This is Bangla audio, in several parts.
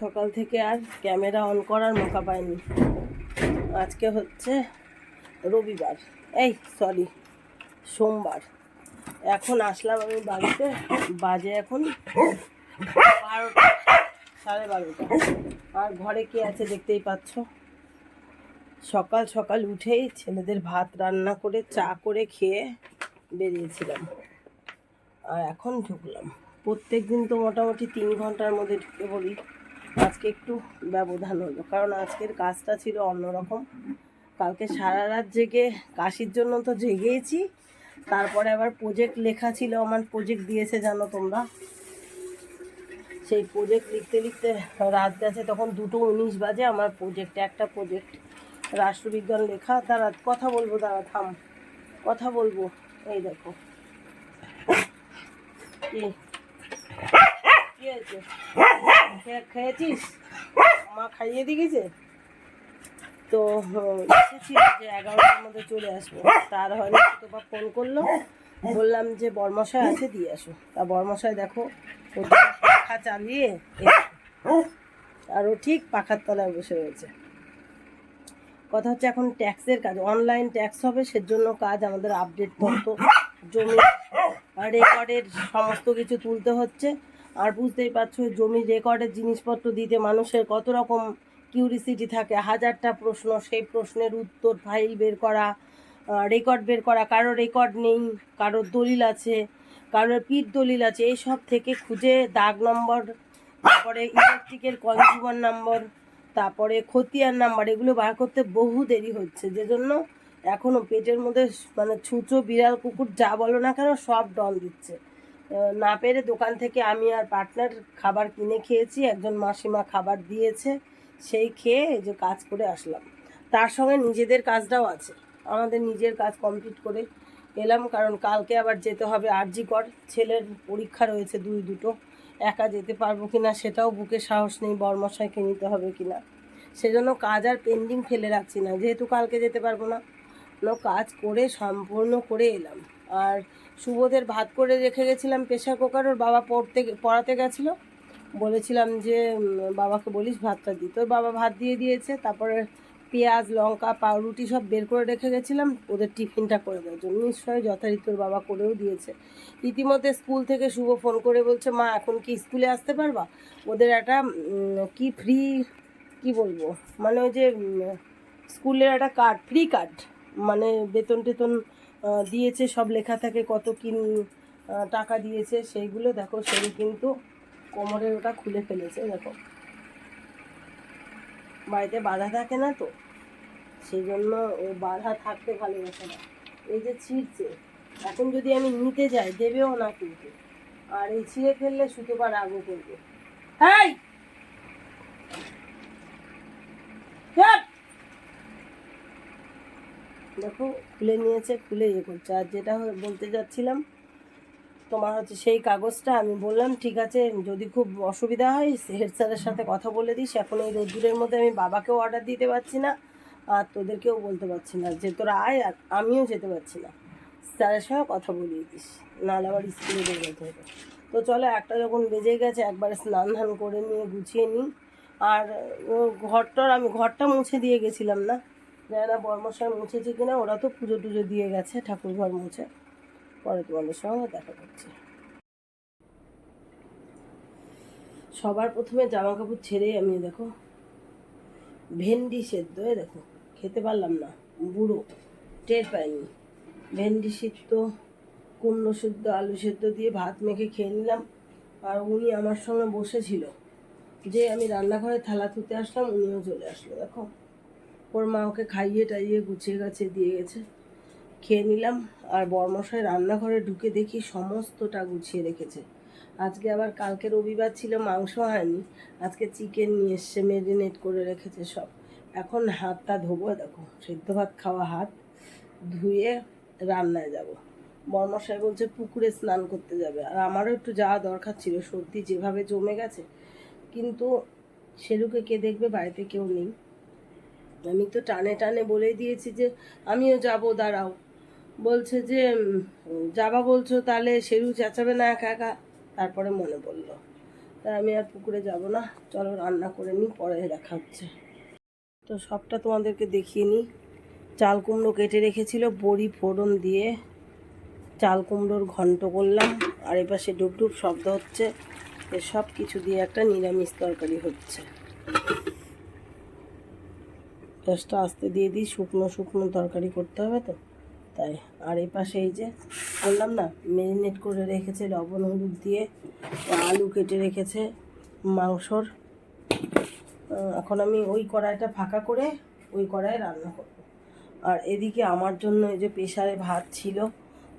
সকাল থেকে আর ক্যামেরা অন করার মোকা পাইনি। আজকে হচ্ছে রবিবার। এই সরি সোমবার। এখন আসলাম আমি বাড়িতে, বাজে এখন বারোটা, সাড়ে বারোটা। আর ঘরে কে আছে দেখতেই পাচ্ছ? সকাল সকাল উঠেই ছেলেদের ভাত রান্না করে, চা করে খেয়ে বেরিয়েছিলাম। আর এখন ঢুকলাম। প্রত্যেক দিন তো মোটামুটি তিন ঘণ্টার মধ্যে ঢুকে পড়ি। আজকে একটু ব্যবধান হলো। কারণ আজকের কাজটা ছিল অন্যরকম। কালকে সারা রাত জেগে কাশির জন্য তো জেগেইছি। তারপরে আবার প্রজেক্ট লেখা ছিল। আমার প্রজেক্ট দিয়েছে জানো তোমরা? সেই প্রজেক্ট লিখতে লিখতে রাত গেছে। তখন দুটো উনিশ বাজে আমার প্রজেক্ট একটা প্রজেক্ট রাষ্ট্রবিজ্ঞান লেখা। তারা কথা বলব, দাঁড়া, থাম। কথা বলব। এই দেখো। কি হয়েছে? খেয়েছিস? মা খাইয়ে দিয়ে গেছে তো এসেছি যে এগারোটার মধ্যে চলে আসব। তার হয়নি তোবা ফোন করল। বললাম যে বর্মশাই আছে দিয়ে আসো। তা বর্মশাই দেখো পাখা চালিয়ে এসেছে। আর ও ঠিক পাখার তলায় বসে রয়েছে। কথা হচ্ছে এখন ট্যাক্সের কাজ। অনলাইন ট্যাক্স হবে সেজন্য কাজ আমাদের আপডেট তথ্য জমি রেকর্ডের সমস্ত কিছু তুলতে হচ্ছে। আর বুঝতেই পারছ, জমি রেকর্ডের জিনিসপত্র দিতে মানুষের কত রকম কিউরিসিটি থাকে। হাজারটা প্রশ্ন, সেই প্রশ্নের উত্তর ফাইল বের করা রেকর্ড বের করা। কারোর রেকর্ড নেই, কারোর দলিল আছে, কারোর পিঠ দলিল আছে। এই সব থেকে খুঁজে দাগ নম্বর, তারপরে ইলেকট্রিকের কনজিউমার নম্বর, তারপরে খতিয়ার নাম্বার, এগুলো বার করতে বহু দেরি হচ্ছে। যে জন্য এখনও পেটের মধ্যে মানে ছুঁচো, বিড়াল, কুকুর, যা বলো না কেন, সব ডল দিচ্ছে। না পেরে দোকান থেকে আমি আর পার্টনার খাবার কিনে খেয়েছি, একজন মাসিমা খাবার দিয়েছে, সেই খেয়ে যে কাজ করে আসলাম। তার সঙ্গে নিজেদের কাজটাও আছে, আমাদের নিজের কাজ কমপ্লিট করে এলাম, কারণ কালকে আবার যেতে হবে আরজি কর, ছেলের পরীক্ষা রয়েছে দুই দুটো, একা যেতে পারব কি না সেটাও বুকে সাহস নেই, বর্মশাইকে নিতে হবে কি না সেজন্য কাজ আর পেন্ডিং ফেলে রাখছি না, যেহেতু কালকে যেতে পারব না কাজ করে সম্পূর্ণ করে এলাম। আর সুবোধের ভাত করে রেখে গেছিলাম প্রেশার কুকার, ওর বাবা পড়তে পড়াতে গেছিল। বলেছিলাম যে বাবাকে বলিস ভাতটা দিই তোর বাবা ভাত দিয়ে দিয়েছে, তারপরে পেঁয়াজ, লঙ্কা, পাউরুটি সব বের করে রেখে গেছিলাম, ওদের টিফিনটা করে দেওয়ার জন্য। নিশ্চয়ই যথারীতি তোর বাবা করেও দিয়েছে। ইতিমধ্যে স্কুল থেকে শুভ ফোন করে বলছে, মা, এখন কি স্কুলে আসতে পারবা? ওদের একটা কি ফ্রি, কি বলব? মানে ওই যে স্কুলের একটা কার্ড, ফ্রি কার্ড। মানে বেতন টেতন দিয়েছে সব লেখা থাকে কত কি আহ, টাকা দিয়েছে সেইগুলো দেখো সেই কিন্তু কোমরের ওটা খুলে ফেলেছে দেখো। বাড়িতে বাধা থাকে না তো? সেই জন্য ও বাধা থাকতে ভালোবাসে না। এই যে ছিঁড়ছে এখন যদি আমি নিতে যাই দেবেও না কিন্তু। আর এই ছিঁড়ে ফেললে সুতোপা রাগও করবে। চুপ! দেখো, খুলে নিয়েছে, খুলে ইয়ে করছে। আর যেটা বলতে যাচ্ছিলাম, তোমার হচ্ছে সেই কাগজটা আমি বললাম, ঠিক আছে, যদি খুব অসুবিধা হয়, হেড স্যারের সাথে কথা বলে দিস। এখন এই রোদ্দুরের মধ্যে আমি বাবাকেও অর্ডার দিতে পারছি না, আর তোদেরকেও বলতে পারছি না। যে তোরা আয়, আর আমিও যেতে পারছি না। স্যারের সঙ্গে কথা বলিয়ে দিস, নাহলে আবার স্কুলে বের যেতে হবে। তো চলো, একটা যখন বেজে গেছে, একবারে স্নান ধান করে নিয়ে গুছিয়ে নিই। আর ঘরটার, আমি ঘরটা মুছে দিয়ে গেছিলাম না না বর্মশাই মুছেছে কিনা, ওরা তো পুজো টুজো দিয়ে গেছে, ঠাকুর ঘর মুছে। পরে তোমাদের সঙ্গে দেখা করছি। সবার প্রথমে জামা কাপড় ছেড়েই আমি দেখো, ভেন্ডি সেদ্ধ, এ দেখো, খেতে পারলাম না, বুড়ো, টের পাইনি। ভেন্ডি সিদ্ধ, কুমড়ো সিদ্ধ, আলু সেদ্ধ দিয়ে ভাত মেখে খেয়ে নিলাম, আর উনি আমার সঙ্গে বসেছিল। যে আমি রান্নাঘরে থালা ধুতে আসলাম, উনিও চলে আসলো, দেখো। ওর মা ওকে খাইয়ে টাইয়ে গুছিয়ে গাছিয়ে দিয়ে গেছে। খেয়ে নিলাম। আর বর্মশাই রান্নাঘরে ঢুকে দেখি সমস্তটা গুছিয়ে রেখেছে। আজকে আবার কালকে রবিবার ছিল, মাংস হয়নি। আজকে চিকেন নিয়ে এসছে মেরিনেট করে রেখেছে সব। এখন হাতটা ধোবো, দেখো, সেদ্ধ ভাত খাওয়া হাত। ধুয়ে রান্নায় যাব। বর্মশাই বলছে, পুকুরে স্নান করতে যাবে। আর আমারও একটু যাওয়া দরকার ছিল, সর্দি যেভাবে জমে গেছে। কিন্তু সেরুকে কে দেখবে? বাড়িতে কেউ নেই। আমি তো টানে টানে বলে দিয়েছি যে, আমিও যাব, দাঁড়াও। বলছে যে যাবা বলছো, তাহলে সেরু চেঁচাবে না একা একা। তারপরে মনে পড়ল তাই আমি আর পুকুরে যাব না, চলো রান্না করে নিই, পরে দেখা হচ্ছে। তো সবটা তোমাদেরকে দেখিয়ে নিই। চাল কুমড়ো কেটে রেখেছিল, বড়ি ফোড়ন দিয়ে চাল কুমড়োর ঘন্ট করলাম, আর এপাশে ডুব ডুব শব্দ হচ্ছে সব কিছু দিয়ে একটা নিরামিষ তরকারি হচ্ছে। গ্যাসটা আস্তে দিয়ে দিই, শুকনো শুকনো তরকারি করতে হবে তো। তাই, আর এই পাশে এই যে বললাম না ম্যারিনেট করে রেখেছে লবণ, হলুদ দিয়ে আলু কেটে রেখেছে, মাংসর। এখন আমি ওই কড়াইটা ফাঁকা করে ওই কড়াই রান্না করব। আর এদিকে আমার জন্য এই যে প্রেশারে ভাত ছিল,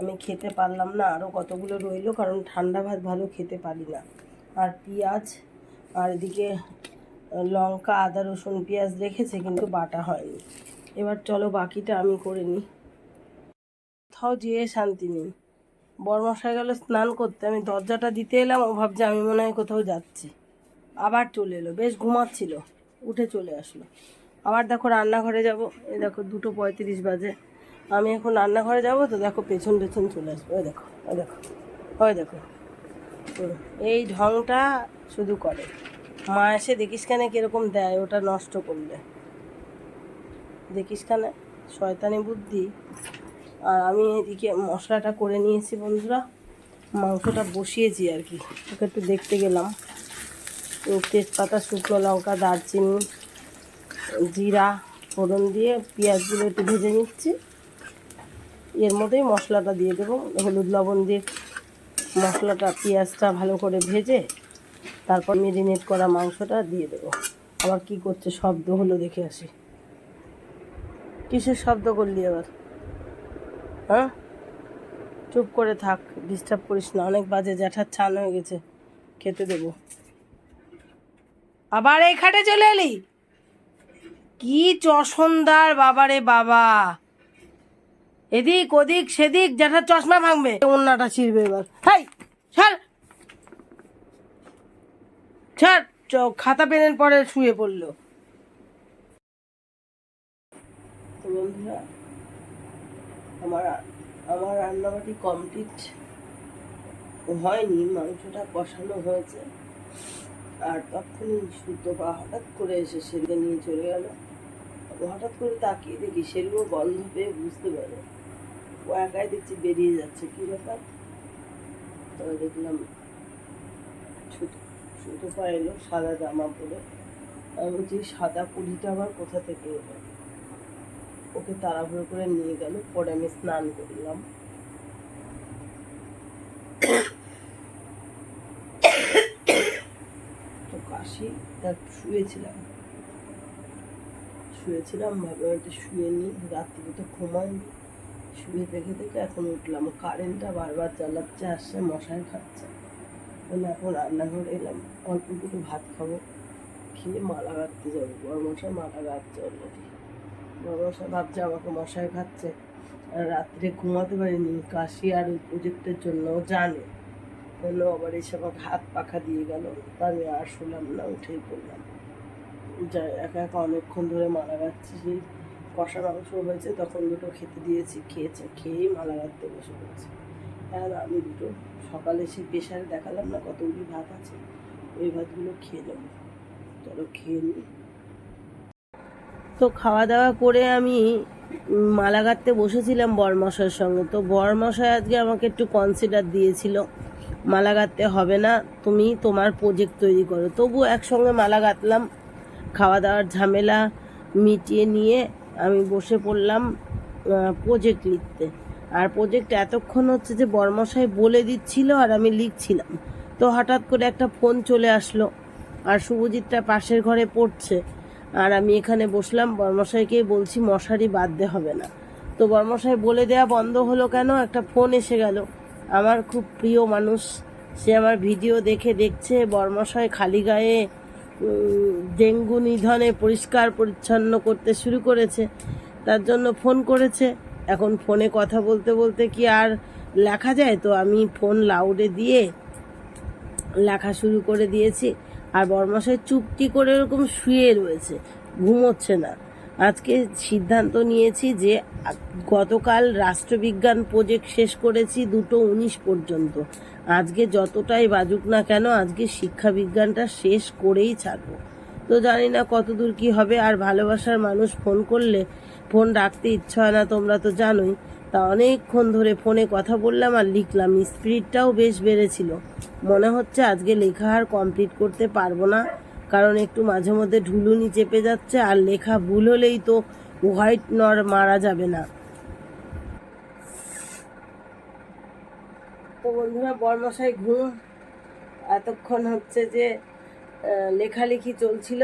আমি খেতে পারলাম না আরও কতগুলো রইল, কারণ ঠান্ডা ভাত ভালো খেতে পারি না। আর পেঁয়াজ, আর এদিকে লঙ্কা, আদা, রসুন, পেঁয়াজ রেখেছে কিন্তু বাটা হয়নি। এবার চলো বাকিটা আমি করে নিই। কোথাও যেয়ে শান্তি নেই। বরমশাই গেল স্নান করতে। আমি দরজাটা দিতে এলাম, ও ভাবছে আমি মনে হয় কোথাও যাচ্ছি। আবার চলে এলো, বেশ ঘুমাচ্ছিল, উঠে চলে আসলো। আবার দেখো রান্নাঘরে যাব। এই দেখো দুটো পঁয়ত্রিশ বাজে। আমি এখন রান্নাঘরে যাব তো দেখো পেছন পেছন চলে আসব। ওই দেখো ওই দেখো ওই দেখো। এই ঢংটা শুধু করে। মা এসে দেখিস কেন কীরকম দেয়, ওটা নষ্ট করলে। দেখিস কেন শয়তানি বুদ্ধি। আর আমি এদিকে মশলাটা করে নিয়েছি বন্ধুরা। মাংসটা বসিয়েছি আর কি। ওকে একটু দেখতে গেলাম। তেজপাতা, শুকনো লঙ্কা, দারচিনি, জিরা, ফোড়ন দিয়ে পেঁয়াজগুলো একটু ভেজে নিচ্ছি। এর মধ্যেই মশলাটা দিয়ে দেবো। হলুদ লবণ দিয়ে মশলাটা, পেঁয়াজটা ভালো করে ভেজে তারপর মেরিনেট করা মাংসটা দিয়ে দেবো। আবার কি করছে, শব্দ হলো দেখে আসি। কিসের শব্দ করলি আবার? হ্যাঁ? চুপ করে থাক ডিস্টার্ব করিস না। অনেক বাজে, জ্যাঠার ছান হয়ে গেছে। খেতে দেবো। আবার এই খাটে চলে এলি? কি চসন্দার বাবারে বাবা। এদিক ওদিক, সেদিক, জ্যাঠার চশমা ভাঙবে। অন্যটা ছিঁড়বে এবার। হাই! ছাড় খাতা পেনের পরে শুয়ে পড়ল। তো বন্ধুরা, আমার আমার রান্নাবাটি কমপ্লিট হয়নি, মাংসটা কষানো হয়েছে। আর তখনই সুতো বা হঠাৎ করে এসে সেগুলো নিয়ে চলে গেল। হঠাৎ করে তাকিয়ে দেখি সেগুলো গন্ধ পেয়ে বুঝতে পারে ও একাই দেখছি বেরিয়ে যাচ্ছে, কি ব্যাপার? তবে দেখলাম ছুটো ছুটো পা এলো, সাদা জামা পরে। আমি বলছি সাদা পুলিটা আবার কোথা থেকে এলো? ওকে তাড়াহুড়ো করে নিয়ে গেল, পরে আমি স্নান করলাম। তো কাশি তার শুয়েছিলাম। শুয়েছিলাম, ভাবলাম একটু শুয়ে নিই, রাত্রিতে তো ঘুমাইনি শুয়ে দেখে দেখে এখন উঠলাম, কারেন্টটা বারবার চালাচ্ছে আসছে মশাই খাচ্ছে। এখন রান্নাঘরে এলাম। অল্প একটু ভাত খাব। খেয়ে মালা গাঁথতে যাব। বড় মশাই মালা গাঁথছে অলরেডি। বড় মশাই ভাবছে আমাকে মশাই খাচ্ছে। আর রাত্রে ঘুমাতে পারিনি। কাশি আর ওই প্রজেক্টের জন্য জানে। বলল আবার এসে আমাকে হাত পাখা দিয়ে গেল? তা আমি আর শুনলাম না, উঠেই পড়লাম। যা একা একা অনেকক্ষণ ধরে মালা গাচ্ছি সেই কষা মাংস হয়েছে, তখন দুটো খেতে দিয়েছি, খেয়েছে। খেয়েই মালা গাঁথতে বসে পড়েছে। আর আমি দুটো সকালে সেই প্রেশারে দেখালাম না কতগুলি ভাত আছে, ওই ভাতগুলো খেয়ে নেব। চলো খেয়ে নিই। তো খাওয়া দাওয়া করে আমি মালা গাঁথতে বসেছিলাম বরমশাইয়ের সঙ্গে। তো বরমশাই আজকে আমাকে একটু কনসিডার দিয়েছিল, মালা গাঁথতে হবে না, তুমি তোমার প্রজেক্ট তৈরি করো। তবু একসঙ্গে মালা গাঁথলাম, খাওয়া দাওয়ার ঝামেলা মিটিয়ে নিয়ে আমি বসে পড়লাম প্রজেক্ট লিখতে। আর প্রজেক্ট এতক্ষণ হচ্ছে যে বর্মশাই বলে দিচ্ছিল আর আমি লিখছিলাম। তো হঠাৎ করে একটা ফোন চলে আসলো আর শুভজিৎটা পাশের ঘরে পড়ছে আর আমি এখানে বসলাম। বর্মশাইকেই বলছি, মশারি বাঁধতে হবে না। তো বর্মশাই বলে দেয়া বন্ধ হলো কেন? একটা ফোন এসে গেল। আমার খুব প্রিয় মানুষ, সে আমার ভিডিও দেখে দেখছে। বর্মশাই খালি গায়ে ডেঙ্গু নিধনে পরিষ্কার পরিচ্ছন্ন করতে শুরু করেছে। তার জন্য ফোন করেছে। এখন ফোনে কথা বলতে বলতে কি আর লেখা যায়? তো আমি ফোন লাউডে দিয়ে লেখা শুরু করে দিয়েছি। আর বর্মশাই চুপটি করে এরকম শুয়ে রয়েছে, ঘুমোচ্ছে না। আজকে সিদ্ধান্ত নিয়েছি যে গতকাল রাষ্ট্রবিজ্ঞান প্রজেক্ট শেষ করেছি দুটো উনিশ পর্যন্ত। আজকে যতটাই বাজুক না কেন আজকে শিক্ষা বিজ্ঞানটা শেষ করেই ছাড়বো। তো জানি না কতদূর কি হবে, আর ভালোবাসার মানুষ ফোন করলে ফোন রাখতে ইচ্ছা হয় না, তোমরা তো জানোই। তা অনেকক্ষণ ধরে ফোনে কথা বললাম আর লিখলাম স্পিডটাও বেশ বেড়েছিল। মনে হচ্ছে আজকে লেখা আর কমপ্লিট করতে পারব না, কারণ একটু মাঝে মধ্যে ঢুলুনি চেপে যাচ্ছে আর লেখা ভুল হলেই তো হোয়াইট নর মারা যাবে না। তো বন্ধুরা, বরমশাই ঘুম, এতক্ষণ হচ্ছে যে লেখালেখি চলছিল।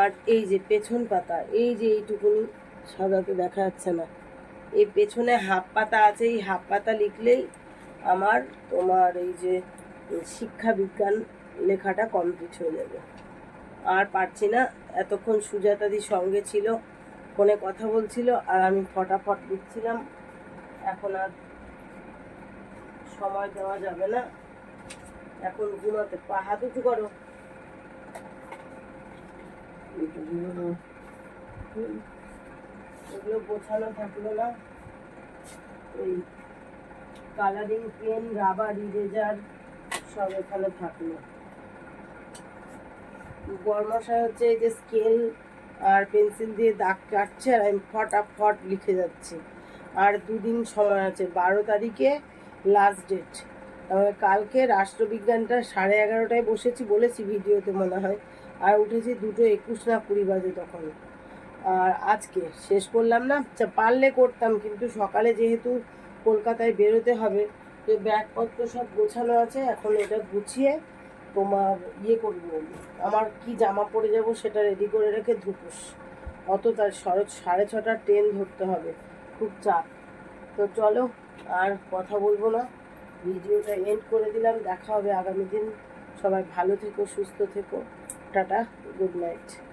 আর এই যে পেছন পাতা, এই যে এইটুকুনি। সাদাতে দেখা যাচ্ছে না। এই পেছনে হাফ পাতা আছে, এই হাফ পাতা লিখলেই আমার তোমার এই যে শিক্ষা বিজ্ঞান লেখাটা কমপ্লিট হয়ে যাবে। আর পারছি না, এতক্ষণ সুজাতাদির সঙ্গে ছিল, ফোনে কথা বলছিল, আর আমি ফটাফট লিখছিলাম। এখন আর সময় দেওয়া যাবে না। এখন ঘুমাতে, পা হাত উঁচু করো। হুম। এগুলো গোছানো থাকল না। ওই কালারিং পেন রাবার ইরেজার সব এখানে থাকল। বর্মশাই হচ্ছে এই যে স্কেল আর পেন্সিল দিয়ে দাগ কাটছে আর আমি ফটাফট লিখে যাচ্ছি। আর দুদিন সময় আছে, বারো তারিখে লাস্ট ডেট তাহলে কালকে রাষ্ট্রবিজ্ঞানটা সাড়ে এগারোটায় বসেছি বলেছি ভিডিওতে মনে হয়। আর উঠেছি দুটো একুশ না কুড়ি বাজে তখন। আর আজকে শেষ করলাম না। আচ্ছা, পারলে করতাম কিন্তু সকালে যেহেতু কলকাতায় বেরোতে হবে তো ব্যাগপত্র সব গোছানো আছে এখন এটা গুছিয়ে তোমার ইয়ে করব। আমার কি জামা পরে যাব সেটা রেডি করে রেখে ধুপুস। অত তার সরজ সাড়ে ছটার ট্রেন ধরতে হবে। খুব চাপ। তো চলো আর কথা বলব না। ভিডিওটা এন্ড করে দিলাম। দেখা হবে আগামী দিন। সবাই ভালো থেকো সুস্থ থেকো। Tata good night